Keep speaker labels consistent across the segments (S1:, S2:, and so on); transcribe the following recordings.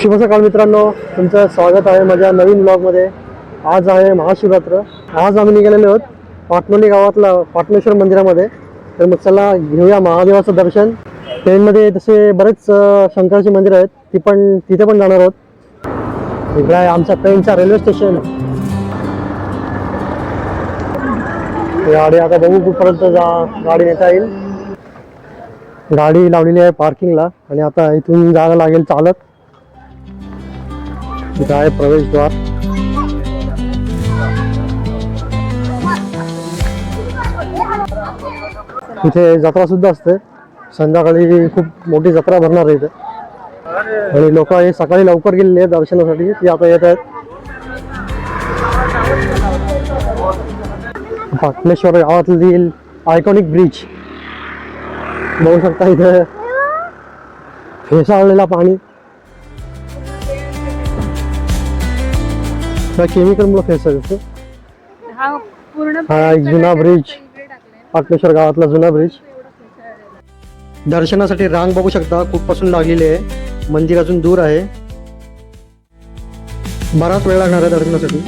S1: शुभ सकाळ मित्रांनो तुमचं स्वागत आहे माझ्या नवीन ब्लॉगमध्ये आज आहे महाशिवरात्र. आज आम्ही निघालेलो आहोत पाटणोली गावातला पाटणेश्वर मंदिरामध्ये. तर मग चला घेऊया महादेवाचं दर्शन. ट्रेनमध्ये तसे बरेच शंकराची मंदिरं आहेत. ती पण तिथे पण जाणार आहोत. इकडे आहे आमच्या ट्रेनचा रेल्वे स्टेशन गाडी आता बघू कुठपर्यंत जा गाडी नेता येईल. गाडी लावलेली आहे पार्किंगला आणि आता इथून जायला लागेल चालत. इथं आहे प्रवेशद्वार इथे जत्रा सुद्धा असते. संध्याकाळी खूप मोठी जत्रा भरणार आहे इथे. लोक हे सकाळी लवकर आहेत दर्शनासाठी. ती आता येत आहेत. पाटणेश्वर आयकॉनिक ब्रिज बघू शकता इथे. फेसाळलेला पाणी. केमिकलमुळे फेसाळ
S2: हा पूर्ण
S1: हा एक जुना ब्रिज पाटणेश्वर गावातला जुना ब्रिज दर्शनासाठी रांग बघू शकता कुठपासून लागलेली आहे. मंदिर अजून दूर आहे. बराच वेळ लागणार आहे दर्शनासाठी.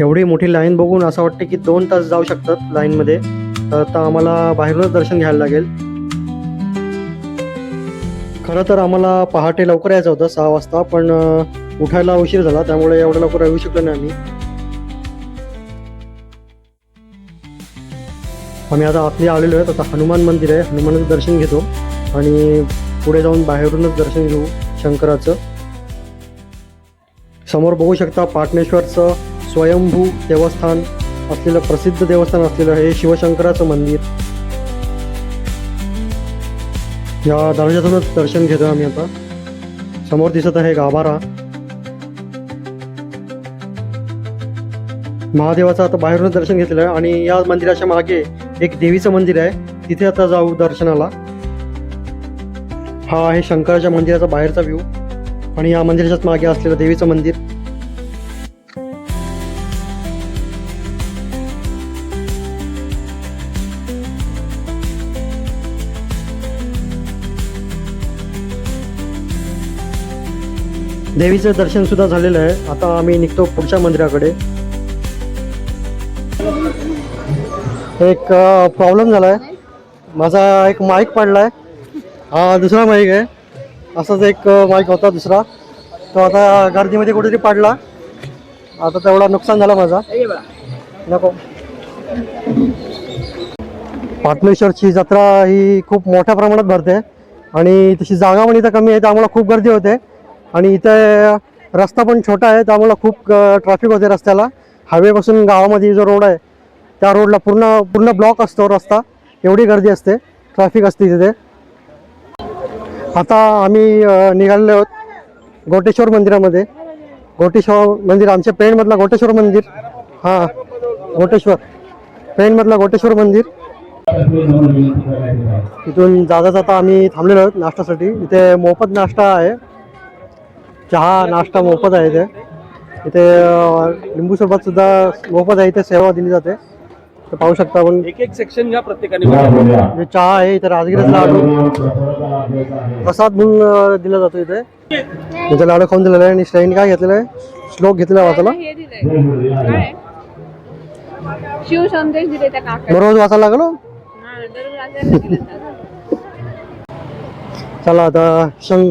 S1: एवढी मोठी लाईन बघून असं वाटतं की दोन तास जाऊ शकतात लाईनमध्ये तर आता आम्हाला बाहेरूनच दर्शन घ्यायला लागेल. खरं तर आम्हाला पहाटे लवकर यायचं होतं सहा वाजता पण अं, उठायला उशीर झाला त्यामुळे एवढ्या लवकर येऊ शकलो नाही आम्ही. आम्ही आता आपली आलेलो आहेत आता हनुमान मंदिर आहे हनुमानाचं दर्शन घेतो आणि पुढे जाऊन बाहेरूनच दर्शन घेऊ शंकराचं. समोर बघू शकता पाटणेश्वरचं स्वयंभू देवस्थान असलेलं प्रसिद्ध देवस्थान असलेलं हे शिवशंकराचं मंदिर. या दर्जातूनच दर्शन घेतो आम्ही आता. समोर दिसत आहे गाभारा. महादेवाचं आता बाहेरूनच दर्शन घेतलेलं आहे आणि या मंदिराच्या मागे एक देवीचं मंदिर आहे. तिथे आता जाऊ दर्शनाला. हा आहे शंकराच्या मंदिराचा बाहेरचा व्ह्यू आणि या मंदिराच्याच मागे असलेलं देवीचं मंदिर. देवीचं दर्शन सुद्धा झालेलं आहे. आता आम्ही निघतो पुढच्या मंदिराकडे. एक प्रॉब्लेम झाला आहे माझा एक माईक पडलाय. हा दुसरा माईक आहे. असाच एक माईक होता दुसरा. तो आता गर्दीमध्ये कुठेतरी पडला. आता तेवढा नुकसान झाला माझा. नको. पाटणेश्वरची जत्रा ही खूप मोठ्या प्रमाणात भरते. आणि तशी जागा पण इथं कमी आहे त्यामुळं खूप गर्दी होते. आणि इथे रस्ता पण छोटा आहे त्यामुळं खूप ट्रॅफिक होते रस्त्याला. हायवेपासून गावामध्ये जो रोड आहे त्या रोडला पूर्ण पूर्ण ब्लॉक असतो रस्ता. एवढी गर्दी असते. ट्रॅफिक असते तिथे. आता आम्ही निघालेलो आहोत गोटेश्वर मंदिरामध्ये. गोटेश्वर मंदिर आमच्या पेणमधला गोटेश्वर मंदिर. हां गोटेश्वर. पेणमधला गोटेश्वर मंदिर. इथून जाता जाता आम्ही थांबलेलो आहोत नाश्त्यासाठी. इथे मोफत नाश्ता आहे. चहा नाश्ता मोफत आहे इथे. इथे लिंबू सरबत सुद्धा मोफत आहे. इथे सेवा दिली जाते. तर पाहू शकता आपण.
S3: एक एक सेक्शन घ्या प्रत्येकाने
S1: जे चहा आहे इथे राजगिरीचा लाडू. प्रसाद म्हणून दिला जातो इथे. इथे लाडू खाऊन दिलेला आहे आणि श्रेणी काय घेतलेलं आहे? श्लोक घेतलेला आहे वाचायला.
S2: हे शिव संदेश दिले त्या
S1: वाचायला लागलो?
S2: दररोज वाचायला त्याला.
S1: चला आता शं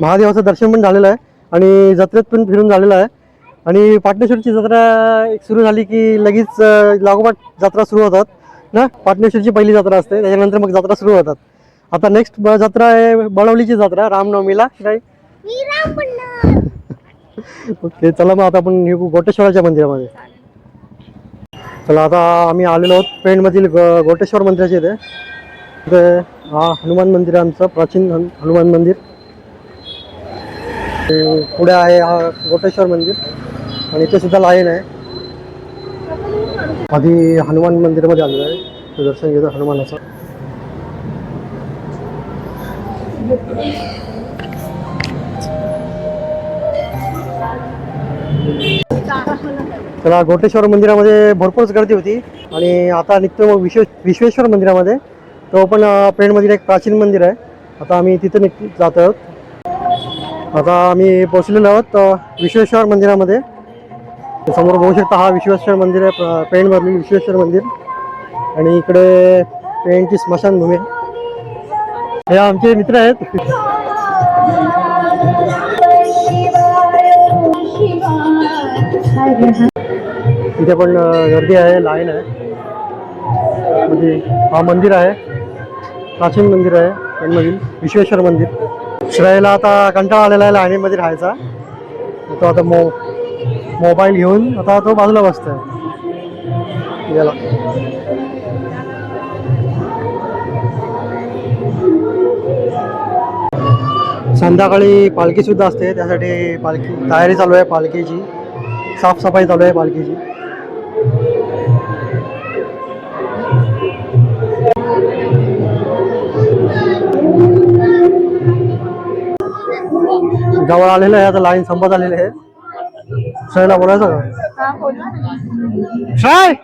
S1: महादेवाचं दर्शन पण झालेलं आहे आणि जत्रेत पण फिरून झालेलं आहे. आणि पाटणेश्वरची जत्रा एक सुरू झाली की लगेच लागोपाठ जत्रा सुरू होतात ना? पाटणेश्वरची पहिली जत्रा असते त्याच्यानंतर मग जत्रा सुरू होतात. आता नेक्स्ट जत्रा आहे बळवलीची जत्रा रामनवमीला काय ओके चला मग आता आपण निघू गोटेश्वराच्या मंदिरामध्ये. चला आता आम्ही आलेलो आहोत पेणमधील ग- गोटेश्वर मंदिराचे इथे. इथे हा हनुमान मंदिर आहे आमचं प्राचीन हनु- हनुमान मंदिर. ते पुढे आहे हा गोटेश्वर मंदिर. आणि इथे सुद्धा लाईन आहे. आधी हनुमान मंदिरामध्ये आलेलो आहे. दर्शन घेतो हनुमानाचं. त्याला गोटेश्वर मंदिरामध्ये भरपूरच गर्दी होती. आणि आता निघतो मग विश्व विश्वेश्वर मंदिरामध्ये. तो पण पेणमधील एक प्राचीन मंदिर आहे. आता आम्ही तिथे निघ जात आहोत आता आम्ही पोचलेलो आहोत विश्वेश्वर मंदिरामध्ये. समोर बघू शकता हा विश्वेश्वर मंदिर आहे पेंट भरलेली विश्वेश्वर मंदिर. आणि इकडे पेणची स्मशानभूमी. आहे हे आमचे मित्र आहेत. इथे पण गर्दी आहे लाईन आहे. म्हणजे हा मंदिर आहे. प्राचीन मंदिर आहे पेणमधील विश्वेश्वर मंदिर. श्रेयला आता कंटाळा आलेला आहे लाईनीमध्ये राहायचा. तो आता मो मोबाईल घेऊन आता तो बाजूला बसतोय. गेला. संध्याकाळी पालखी सुद्धा असते त्यासाठी पालखी तयारी चालू आहे पालखीची. साफसफाई चालू आहे पालखीची. जवळ आलेलं आहे आता लाईन संपत आलेली आहे. श्रेयला बोलायचं का
S2: हा बोल ना.
S1: श्रेय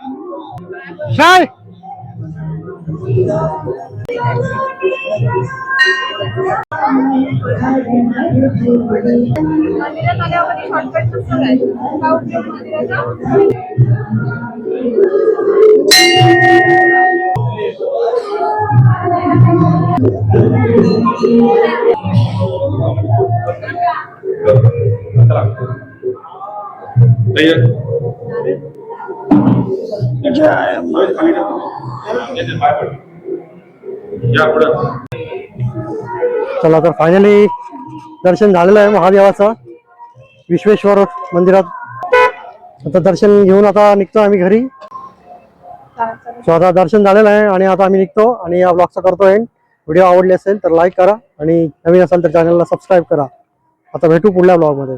S1: चला तर फायनली दर्शन झालेलं आहे महादेवाचं. विश्वेश्वर मंदिरात. आता दर्शन घेऊन आता निघतो आम्ही घरी. सो आता दर्शन झालेलं आहे आणि आता आम्ही निघतो आणि या ब्लॉगचा करतो एंड व्हिडिओ आवडले असेल तर लाईक करा आणि नवीन असेल तर चॅनलला सबस्क्राईब करा. आता भेटू पुढल्या ब्लॉगमध्ये